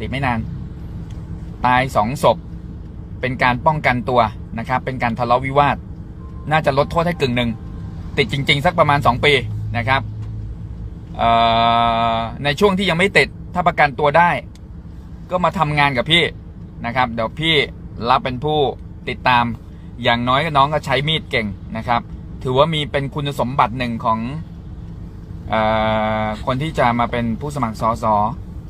ติดไม่นาน ตายสองศพ เป็นการป้องกันตัวนะครับ เป็นการทะเลาะวิวาท น่าจะลดโทษให้กึ่งหนึ่ง ติดจริง ๆ สักประมาณสองปีนะครับ ในช่วงที่ยังไม่ติด ถ้าประกันตัวได้ ก็มาทำงานกับพี่นะครับ เดี๋ยวพี่รับเป็นผู้ติดตาม อย่างน้อยก็น้องก็ใช้มีดเก่งนะครับ ถือว่ามีเป็นคุณสมบัติหนึ่งของอคนที่จะมาเป็นผู้สมัครสส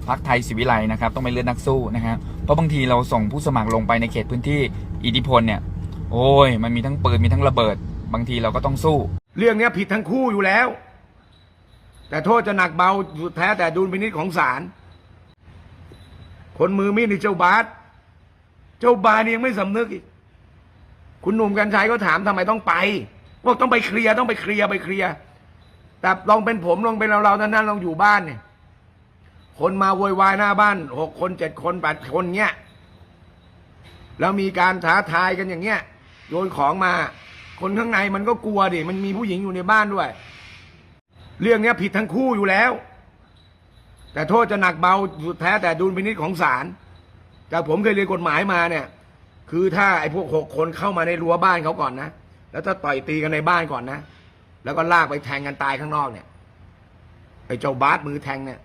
พักไทยศิวิไลนะครับต้องไปเลือกนักสู้นะครับเพราะบางทีเราส่งผู้สมัครลงไปในเขตพื้นที่อิทธิพลเนี่ย โอ้ย มันมีทั้งปืนมีทั้งระเบิด บางทีเราก็ต้องสู้ เรื่องเนี้ยผิดทั้งคู่อยู่แล้ว แต่โทษจะหนักเบาสุดแท้แต่ดุลพินิจของศาลคนมือมีดในเจ้าบาสเจ้าบาสนี่ยังไม่สำนึกอีกคุณหนุ่มกัญชัยก็ถามทำไมต้องไปบอกต้องไปเคลียร์ต้องไปเคลียร์ไปเคลียร์แต่ลองเป็นผมลองเป็นเราเราท่านนั้นลองอยู่บ้านเนี่ย คนมาโวยวายหน้าบ้านหกคนเจ็ดคนแปดคนเงี้ยแล้วมีการท้าทายกันอย่างเงี้ยโยนของมา คนข้างในมันก็กลัวดิมันมีผู้หญิงอยู่ในบ้านด้วย เรื่องเนี้ยผิดทั้งคู่อยู่แล้ว แต่โทษจะหนักเบาสุดแท้แต่ดุลพินิจของศาลแต่ผมเคยเรียนกฎหมายมาเนี่ย คือถ้าไอ้พวกหกคนเข้ามาในรั้วบ้านเขาก่อนนะแล้วถ้าต่อยตีกันในบ้านก่อนนะ แล้วก็ลากไปแทงกันตายข้างนอกเนี่ยไอ้เจ้าบาสมือแทงเนี่ย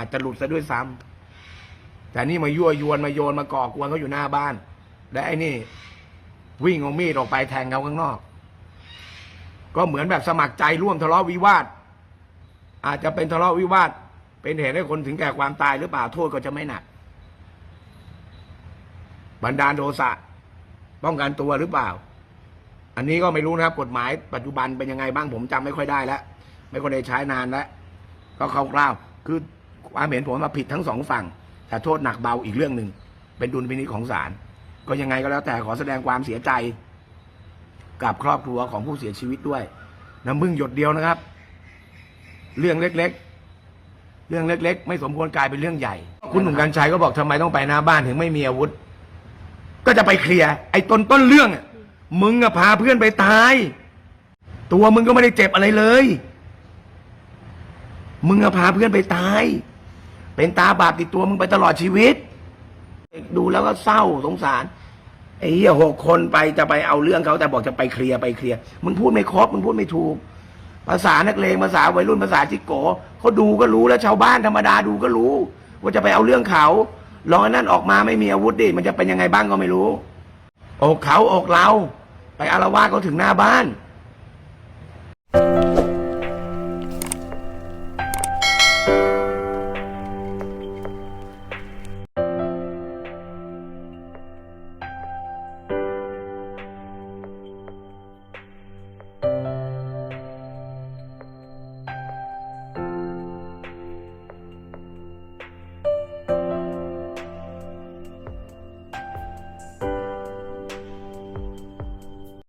อาจจะหลุดซะด้วยซ้ำแต่นี่มายั่วยวนมาโยนมาก่อกวนเขาอยู่หน้าบ้าน และไอ้นี่ วิ่งเอามีดออกไปแทงเขาข้างนอก ก็เหมือนแบบสมัครใจร่วมทะเลาะวิวาท อาจจะเป็นทะเลาะวิวาท เป็นเหตุให้คนถึงแก่ความตายหรือเปล่าโทษก็จะไม่หนัก บันดาลโทสะป้องกันตัวหรือเปล่า อันนี้ก็ไม่รู้นะครับ กฎหมายปัจจุบันเป็นยังไงบ้างผมจำไม่ค่อยได้แล้ว ไม่ค่อยได้ใช้นานแล้ว ก็คร่าวๆคือ ความเห็นผมมาผิดทั้งสองฝั่ง แต่โทษหนักเบาอีกเรื่องหนึ่ง เป็นดุลพินิจของศาล ก็ยังไงก็แล้วแต่ขอแสดงความเสียใจ กับครอบครัวของผู้เสียชีวิตด้วย น้ำมึงหยดเดียวนะครับ เรื่องเล็กๆ เรื่องเล็ก ๆ ไม่สมควรกลายเป็นเรื่องใหญ่ คุณหนุ่มกัญชัยก็บอกทำไมต้องไปหน้าบ้านถึงไม่มีอาวุธ ก็จะไปเคลียร์ไอ้ต้นต้นเรื่อง มึงอะพาเพื่อนไปตาย ตัวมึงก็ไม่ได้เจ็บอะไรเลย มึงอะพาเพื่อนไปตาย เป็นตาบาปติดตัวมึงไปตลอดชีวิต ดูแล้วก็เศร้าสงสารไอ้เหี้ยหกคนไปจะไปเอาเรื่องเขาแต่บอกจะไปเคลียร์ไปเคลียร์มึงพูดไม่ครบมึงพูดไม่ถูก ภาษานักเลงภาษาวัยรุ่นภาษาจิกโกเขาดูก็รู้แล้วชาวบ้านธรรมดาดูก็รู้ ว่าจะไปเอาเรื่องเขาลองนนั้นออกมาไม่มีอาวุธดิมันจะเป็นยังไงบ้างก็ไม่รู้อกเขาอกเรา ไปอารวาสเขาถึงหน้าบ้าน